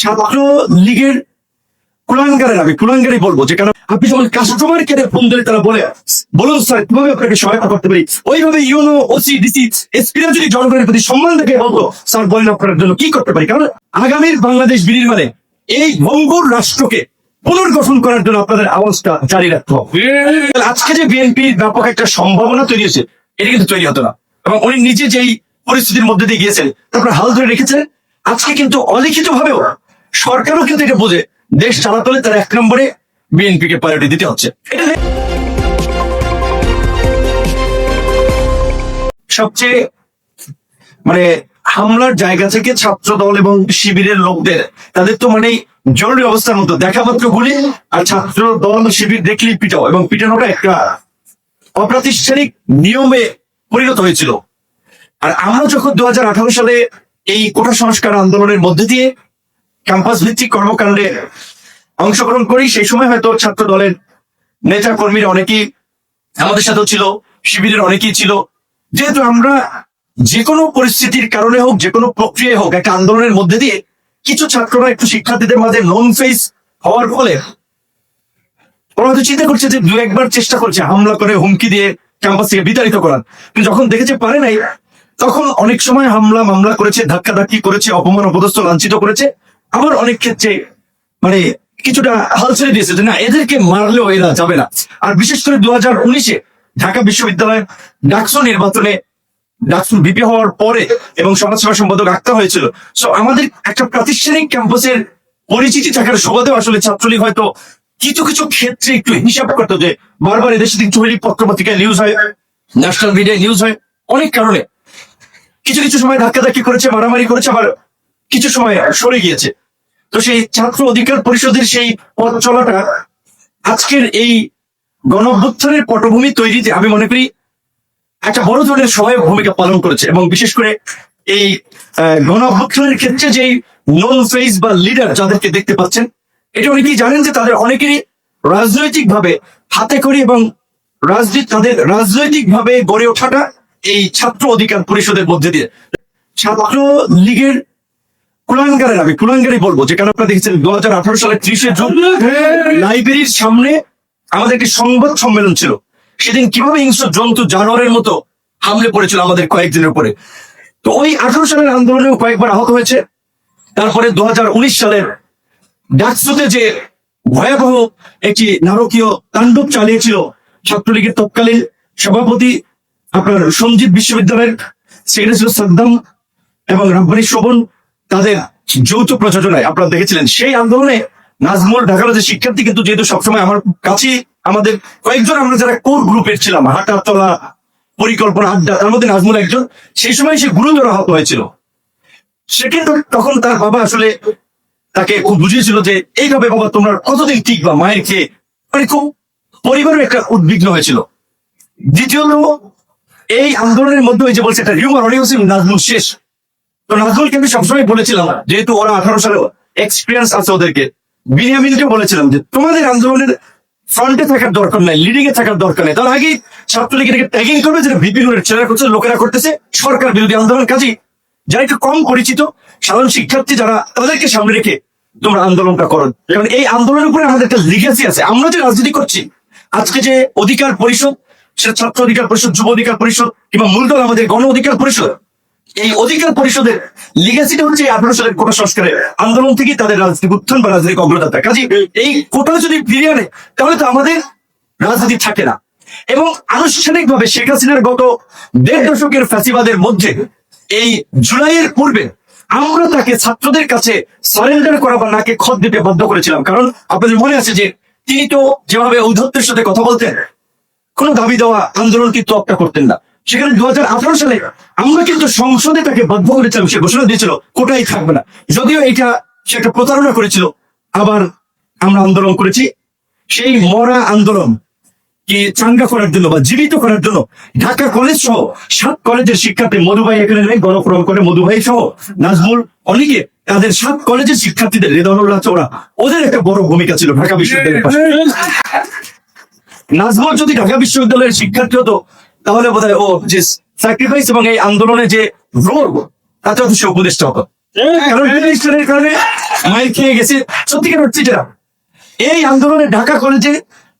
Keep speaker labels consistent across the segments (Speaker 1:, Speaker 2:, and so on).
Speaker 1: ছাত্র লীগের কুলাঙ্গারের আমি কুলাঙ্গারই বলব, যে আপনি যখন কাস্টমার কেয়ারে ফোন তারা বলে, বলুন স্যার কীভাবে আপনাকে সহায়তা করতে পারি? ওইভাবে ইউনো, ওসি, ডিসি এসপিরা যদি জনগণের প্রতি সম্মান দেখে স্যার বলেন আপনার জন্য কি করতে পারি? কারণ আগামীর বাংলাদেশ বিনির্মাণে এই ভঙ্গুর রাষ্ট্রকে পুনর্গঠন করার জন্য আপনাদের আওয়াজটা জারি রাখতে হবে। আজকে যে বিএনপির ব্যাপক একটা সম্ভাবনা তৈরি হয়েছে, এটা কিন্তু তৈরি হতো না। এবং উনি নিজে যেই পরিস্থিতির মধ্যে দিয়ে গিয়েছেন, তারপরে হাল ধরে রেখেছেন, আজকে কিন্তু অলিখিত ভাবেও সরকারও কিন্তু এটা বোঝে। দেশ চালাতে হলে তার এক নম্বরে বিএনপি কে প্রায়োরিটি দিতে হচ্ছে। সবচেয়ে মানে হামলার জায়গা থেকে ছাত্র দল এবং শিবিরের লোকদের, তাদের তো মানে জরুরি অবস্থার মতো দেখা মাত্র গুলি আর ছাত্র দল শিবির দেখলেই পিটাও এবং পিটানোটা একটা অপ্রাতিষ্ঠানিক নিয়মে পরিণত হয়েছিল। আর আমরা যখন দু হাজার আঠারো সালে এই কোটা সংস্কার আন্দোলনের মধ্যে দিয়ে ক্যাম্পাস ভিত্তিক কর্মকাণ্ডে অংশগ্রহণ করি। সেই সময় হয়তো ছাত্র দলের নেতা কর্মীরা অনেকেই আমাদের সাথেও ছিল, শিবিরের অনেকেই ছিল। যেহেতু আমরা যে কোনো পরিস্থিতির কারণে হোক, যে কোনো প্রক্রিয়ায় হোক, একটা আন্দোলনের মধ্যে দিয়ে কিছু ছাত্ররা একটু শিক্ষার্থীদের মাঝে নন ফেস হওয়ার ফলে ওরা হয়তো চিন্তা করছে যে দু একবার চেষ্টা করছে হামলা করে, হুমকি দিয়ে ক্যাম্পাস থেকে বিতাড়িত করার। কিন্তু যখন দেখেছে পারে নাই, তখন অনেক সময় হামলা মামলা করেছে ধাক্কা ধাক্কি করেছে, অপমান, অপদস্থ, লাঞ্ছিত করেছে। আবার অনেক ক্ষেত্রে মানে কিছুটা হাল ছেড়ে দিয়েছে যে না, এদেরকে মারলেও এরা যাবে না। আর বিশেষ করে দু হাজার উনিশে ঢাকা বিশ্ববিদ্যালয়ের ডাকসু নির্বাচনে ডাকসু বিপি হওয়ার পরে এবং সমাজসেবা সম্পাদক আঁকতে হয়েছিল। সো আমাদের একটা প্রাতিষ্ঠানিক ক্যাম্পাসের পরিচিতি থাকার সুবাদেও আসলে ছাত্রলীগ হয়তো কিছু কিছু ক্ষেত্রে একটু হিসাব করতো যে বারবার এদেশে দিন চুরি পত্র পত্রিকায় নিউজ হয় ন্যাশনাল মিডিয়ায় নিউজ হয়। অনেক কারণে। কিছু কিছু সময় ধাক্কাধাক্কি করেছে, মারামারি করেছে, আবার কিছু সময় সরে গিয়েছে। তো সেই ছাত্র অধিকার পরিষদের সেই পথ চলাটা আজকের এই গণভ্যুত্থানের পটভূমি তৈরিতে আমি মনে করি একটা বড় ধরনের সহায়ক ভূমিকা পালন করেছে এবং বিশেষ করে এই আহ, গণ ক্ষেত্রে যেই নন ফেস বা লিডার যাদেরকে দেখতে পাচ্ছেন এটা অনেকেই জানেন যে তাদের অনেকেরই রাজনৈতিক ভাবে হাতে করি এবং রাজনীতি তাদের রাজনৈতিক ভাবে গড়ে ওঠাটা এই ছাত্র অধিকার পরিষদের মধ্যে দিয়ে। ছাত্র লীগের কুলাঙ্গারের আমি কুলাঙ্গারই বলব, যে কারণ আপনারা দেখেছেন দু হাজার আঠারো সালের ত্রিশে জুন লাইব্রেরির সামনে আমাদের একটি সংবাদ সম্মেলন ছিল। সেদিন কীভাবে হিংস্র জন্তু জানোয়ারের মতো হামলে পড়েছিল আমাদের কয়েকদিনের উপরে। তো ওই আঠারো সালের আন্দোলনেও কয়েকবার আহত হয়েছে। তারপরে দু হাজার উনিশ সালের ডাকসুতে যে ভয়াবহ একটি নারকীয় তাণ্ডব চালিয়েছিল ছাত্রলীগের তৎকালীন সভাপতি আপনার সঞ্জিত বিশ্ববিদ্যালয়ের সেক্রেটারি সাদ্দাম এবং রাব্বানি শোভন। তাদের যৌথ প্রযোজনায় আপনারা দেখেছিলেন, সেই আন্দোলনে নাজমুল ঢাকার যে শিক্ষার্থী, কিন্তু যেহেতু সবসময় আমার কাছে আমাদের কয়েকজন, আমরা যারা কোর গ্রুপের ছিলাম হাঁটা চলা পরিকল্পনা, আড্ডা, তার মধ্যে নাজমুল একজন, সেই সময় সে গুরুতর আহত হয়েছিল। সে কিন্তু তখন তার বাবা আসলে তাকে খুব বুঝিয়েছিল যে, এইভাবে বাবা, তোমরা কতদিন টিকবা মায়ের খেয়ে? মানে খুব পরিবারের একটা উদ্বিগ্ন হয়েছিল। দ্বিতীয়ত, এই আন্দোলনের মধ্যে ওই যে বলছে একটা রিউমার অনেক নাজমুল শেষ। তো আমি সবসময় বলেছিলাম, যেহেতু ওরা আঠারো সালে এক্সপিরিয়েন্স আছে ওদেরকে বিনিয়ামিনকে বলেছিলাম যে তোমাদের আন্দোলনের ফ্রন্টে থাকার দরকার নাই লিডিং এ থাকার দরকার নেই। তার ছাত্রলীগ এটাকে ট্যাগিং করবে, যেটা ছেলেরা করছে, লোকেরা করতেছে, সরকার বিরোধী আন্দোলন। কাজী যারা একটু কম পরিচিত, সাধারণ শিক্ষার্থী যারা, তাদেরকে সামনে রেখে তোমরা আন্দোলনটা করো। কারণ এই আন্দোলনের উপরে আমাদের একটা লিগেসি আছে। আমরা যে রাজনীতি করছি, আজকে যে অধিকার পরিষদ, সেটা ছাত্র অধিকার পরিষদ, যুব অধিকার পরিষদ, কিংবা মূলধন আমাদের গণ অধিকার পরিষদ এই অধিকার পরিষদের লিগেসিটা হচ্ছে সালের কোটা সংস্কারের আন্দোলন থেকেই তাদের রাজনৈতিক উত্থান বা রাজনৈতিক অগ্রদাতা কাজে এই কোটা যদি ফিরিয়ে আনে, তাহলে তো আমাদের রাজনীতি থাকে না। এবং আনুষ্ঠানিকভাবে শেখ হাসিনার গত দেড় দশকের ফ্যাসিবাদের মধ্যে এই জুলাইয়ের পূর্বে আমরা তাকে ছাত্রদের কাছে সারেন্ডার করা বা নাকে খত দিতে বাধ্য করেছিলাম। কারণ আপনাদের মনে আছে যে তিনি তো যেভাবে ঔদ্ধত্যের সাথে কথা বলতেন, কোনো দাবি দেওয়া আন্দোলন কিন্তু তোয়াক্কা করতেন না। সেখানে দু সালে আমরা কিন্তু সংসদে তাকে বাধ্য করেছিলাম, সে ঘোষণা দিয়েছিল, কোটাই থাকবে না। যদিও এটা সে একটা প্রতারণা করেছিল, আবার আমরা আন্দোলন করেছি। সেই মরা আন্দোলন কি চাঙ্গা করার জন্য বা জীবিত করার জন্য ঢাকা কলেজ সহ সাত কলেজের শিক্ষার্থী মধুভাই এখানে নেই, গণফোরাম করে মধুভাই সহ নাজমুল, অনেকে, তাদের সাত কলেজের শিক্ষার্থীদের রেদনুল্লাহ চোরা ওদের একটা বড় ভূমিকা ছিল ঢাকা বিশ্ববিদ্যালয়ের নাজমুল যদি ঢাকা বিশ্ববিদ্যালয়ের শিক্ষার্থী হতো তাহলে বোধ ও যে স্যাক্রিফাইস এবং এই আন্দোলনে যে রোল তাতে হয়তো সে উপদেষ্টা হতো। কারণে মাইর খেয়ে গেছে। সত্যিকার হচ্ছে এই আন্দোলনে ঢাকা কলেজে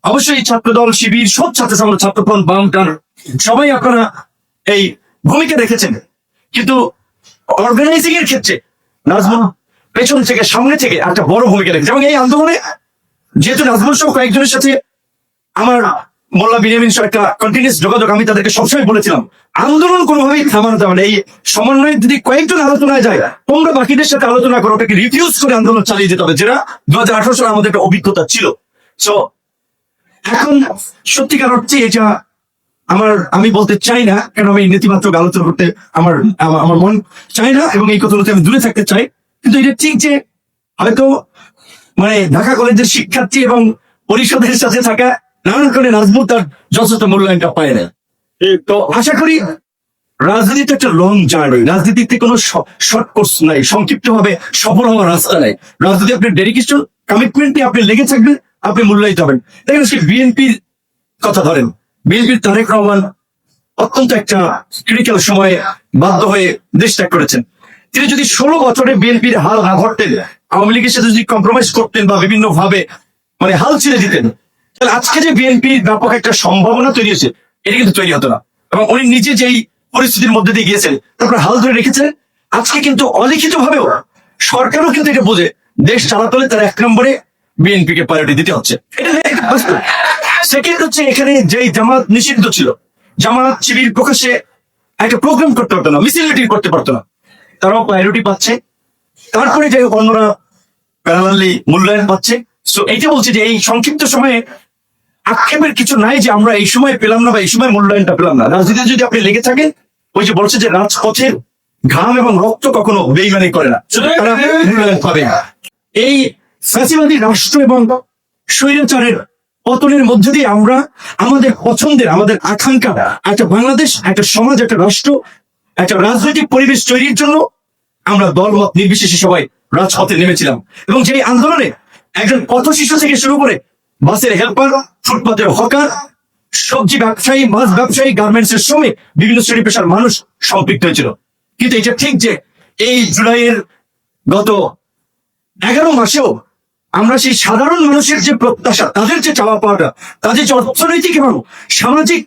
Speaker 1: অবশ্যই ছাত্র দল শিবির, সব ছাত্র সংগঠন ছাত্রফ্রন্ট বামটার সবাই আপনারা এই ভূমিকা রেখেছেন। কিন্তু অর্গানাইজিং এর ক্ষেত্রে নাজমুল পেছন থেকে, সামনে থেকে একটা বড় ভূমিকা রেখেছে। এবং এই আন্দোলনে যেহেতু নাজমুল সহ কয়েকজনের সাথে আমার মোল্লা বিনিয়ামিন সহ একটা কন্টিনিউস যোগাযোগ আমি তাদেরকে সবসময় বলেছিলাম, আন্দোলন কোনোভাবেই থামানো যাবে এই সমন্বয় যদি কয়েকজন আলোচনায় যায়, তোমরা বাকিদের সাথে আলোচনা করো, ওটাকে রিফিউজ করে আন্দোলন চালিয়ে যেতে হবে, যেটা দু হাজার আঠারো সালে আমাদের একটা অভিজ্ঞতা ছিল। সো এখন সত্যিকার অর্থে এটা আমার, আমি বলতে চাই না, কেন আমি নেতিবাচক আলোচনা করতে আমার আমার আমার মন চাই না, এবং এই কথাগুলোতে আমি দূরে থাকতে চাই। কিন্তু এটা ঠিক যে হয়তো মানে ঢাকা কলেজের শিক্ষার্থী এবং পরিষদের সাথে থাকা নানান কারণে নাজমুল তার যথাযথ মূল্যায়নটা পায় না। তো আশা করি রাজনীতি একটা লং জার্নি রাজনীতিতে কোনো শর্ট কোর্স নাই সংক্ষিপ্ত ভাবে সফল হওয়ার রাস্তা নাই। রাজনীতি আপনার ডেডিকেশন কমিটমেন্টে আপনি লেগে থাকবেন আপনি মূল্যায়িত হবেন। দেখেন সে বিএনপির কথা ধরেন বিএনপির তারেক রহমান অত্যন্ত একটা ক্রিটিক্যাল সময়ে বাধ্য হয়ে দেশ ত্যাগ করেছেন। তিনি যদি ষোলো বছরে বিএনপির হাল না ঘটতেন আওয়ামী লীগের সাথে যদি কম্প্রোমাইজ করতেন বা বিভিন্ন ভাবে মানে হাল ছেড়ে দিতেন তাহলে আজকে যে বিএনপির ব্যাপক একটা সম্ভাবনা তৈরি হয়েছে, এটা কিন্তু তৈরি হতো না। এবং উনি নিজে যেই পরিস্থিতির মধ্যে দিয়ে গিয়েছেন, তারপরে হাল ধরে রেখেছেন, আজকে কিন্তু অলিখিত ভাবেও সরকারও কিন্তু এটা বোঝে, দেশ চালাতে হলে তার এক নম্বরে বিএনপি কে প্রায়োরিটি দিতে হচ্ছে। সেকেন্ড হচ্ছে এখানে যেই জামাত নিষিদ্ধ ছিল, জামাত শিবির প্রকাশ্যে একটা প্রোগ্রাম করতে পারতো না মিছিল মিটিং করতে পারতো না। তারাও প্রায়োরিটি পাচ্ছে। তারপরে যে অন্যরা প্যারালালি মূল্যায়ন পাচ্ছে। সো এইটা বলছে যে এই সংক্ষিপ্ত সময়ে আক্ষেপের কিছু নাই যে আমরা এই সময় পেলাম না বা এই সময় মূল্যায়নটা পেলাম না। রাজনীতিতে যদি আপনি লেগে থাকেন, ওই যে বলছে যে রাজপথের ঘাম এবং রক্ত কখনো বেইমানি করে না। মূল্যায়ন পাবে এই ফ্যাসিবাদী রাষ্ট্র এবং স্বৈরাচারের পতনের মধ্যে দিয়ে আমরা আমাদের পছন্দের, আমাদের আকাঙ্ক্ষা, একটা বাংলাদেশ, একটা সমাজ, একটা রাষ্ট্র, একটা রাজনৈতিক পরিবেশ তৈরির জন্য আমরা দলমত নির্বিশেষে সবাই রাজপথে নেমেছিলাম। এবং যেই আন্দোলনে একজন পথ শিশু থেকে শুরু করে বাসের হেল্পার ফুটপাতের হকার, সবজি ব্যবসায়ী, মাছ ব্যবসায়ী গার্মেন্টস এর শ্রমিক, বিভিন্ন শ্রেণি পেশার মানুষ সম্পৃক্ত হয়েছিল। কিন্তু এটা ঠিক যে এই জুলাইয়ের গত এগারো মাসেও আমরা সেই সাধারণ মানুষের যে প্রত্যাশা, তাদের যে চাওয়া পাওয়াটা, তাদের যে অর্থনৈতিক এবং সামাজিক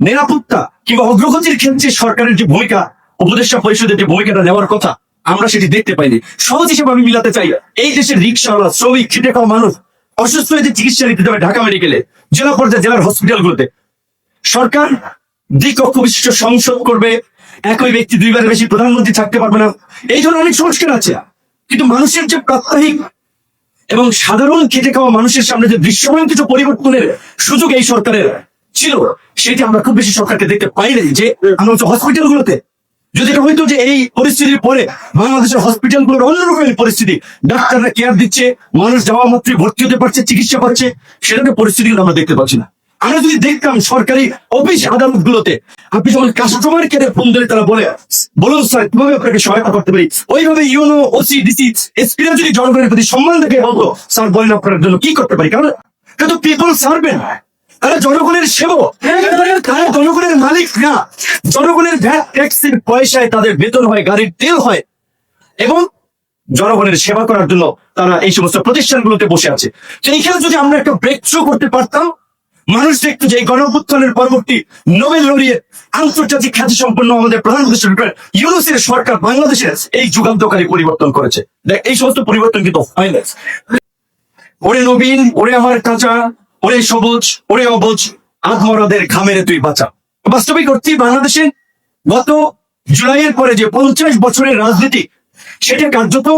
Speaker 1: নিরাপত্তা কিংবা অগ্রগতির ক্ষেত্রে সরকারের যে ভূমিকা, উপদেষ্টা পরিষদের যে ভূমিকাটা নেওয়ার কথা, আমরা সেটি দেখতে পাইনি। সহজ হিসেবে আমি মিলাতে চাই, এই দেশের রিক্সাওয়ালা শ্রমিক, খেটে খাওয়া মানুষ, অসুস্থ হয়ে চিকিৎসা নিতে যাবে ঢাকা মেডিকেলে জেলা পর্যায়ে জেলার হসপিটালগুলোতে সরকার দ্বিকক্ষ বিশিষ্ট সংসদ করবে, একই ব্যক্তি দুইবারের বেশি প্রধানমন্ত্রী থাকতে পারবে না। এই ধরনের অনেক সংস্কার আছে। কিন্তু মানুষের যে প্রাত্যহিক এবং সাধারণ খেটে খাওয়া মানুষের সামনে যে দৃশ্যমান কিছু পরিবর্তনের সুযোগ এই সরকারের ছিল, সেটি আমরা খুব বেশি সরকারকে দেখতে পাইনি যে, আমরা হসপিটাল গুলোতে যদি এটা হইতো যে এই পরিস্থিতির পরে বাংলাদেশের হসপিটালগুলোর অন্যরকমের পরিস্থিতি, ডাক্তাররা কেয়ার দিচ্ছে, মানুষ যাওয়া মাত্রই ভর্তি হতে পারছে, চিকিৎসা পাচ্ছে, সেরকম পরিস্থিতি কিন্তু আমরা দেখতে পাচ্ছি না। আমরা যদি দেখতাম সরকারি অফিস আদালত গুলোতে আপনি যখন কাস্টমার কেয়ারে ফোন দিলে তারা বলে, বলুন স্যার কীভাবে আপনাকে সহায়তা করতে পারি? ওইভাবে ইউনো, ওসি, ডিসি, এসপিরা যদি জনগণের প্রতি সম্মান দেখে বলতো স্যার বলেন আপনার জন্য কি করতে পারি? কারণ কিন্তু পিপল সার্ভেন্ট তারা জনগণের সেবক। তারা জনগণের মালিক না। জনগণের ভ্যাট ট্যাক্সের পয়সায় তাদের বেতন হয় গাড়ির তেল হয়। এবং জনগণের সেবা করার জন্য তারা এই সমস্ত প্রতিষ্ঠানগুলোতে বসে আছে। এইখানে যদি আমরা একটা ব্রেক থ্রু করতে পারতাম মানুষ দেখতো যে এই গণঅভ্যুত্থানের পরবর্তী নোবেল লড়িয়ে আন্তর্জাতিক খ্যাতি সম্পন্ন আমাদের প্রধানমন্ত্রী ইউনুসের সরকার বাংলাদেশের এই যুগান্তকারী পরিবর্তন করেছে। দেখ এই সমস্ত পরিবর্তন কিন্তু হয় না ওরে নবীন ওরে আমার কাঁচা ওরে সবুজ, ওরে অবুজ, আধমরাদের ঘামেরে তুই বাঁচা। বাস্তবিক অর্থে বাংলাদেশে গত জুলাইয়ের পরে যে পঞ্চাশ বছরের রাজনীতি, সেটা কার্যত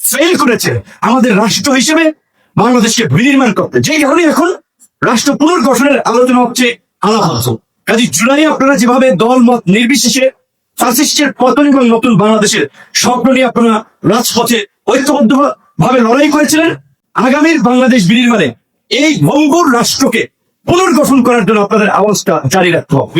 Speaker 1: ফেল করেছে আমাদের রাষ্ট্র হিসেবে বাংলাদেশকে বিনির্মাণ করতে। যে কারণে এখন রাষ্ট্র পুনর্গঠনের আলোচনা হচ্ছে হচ্ছে কাজে জুলাই আপনারা যেভাবে দল, মত নির্বিশেষে ফ্যাসিস্টের পতন এবং নতুন বাংলাদেশের স্বপ্ন নিয়ে আপনারা রাজপথে ঐক্যবদ্ধ ভাবে লড়াই করেছিলেন, আগামীর বাংলাদেশ বিনির্মাণে এই ভঙ্গুর রাষ্ট্রকে পুনর্গঠন করার জন্য আপনাদের আওয়াজটা জারি রাখতে হবে।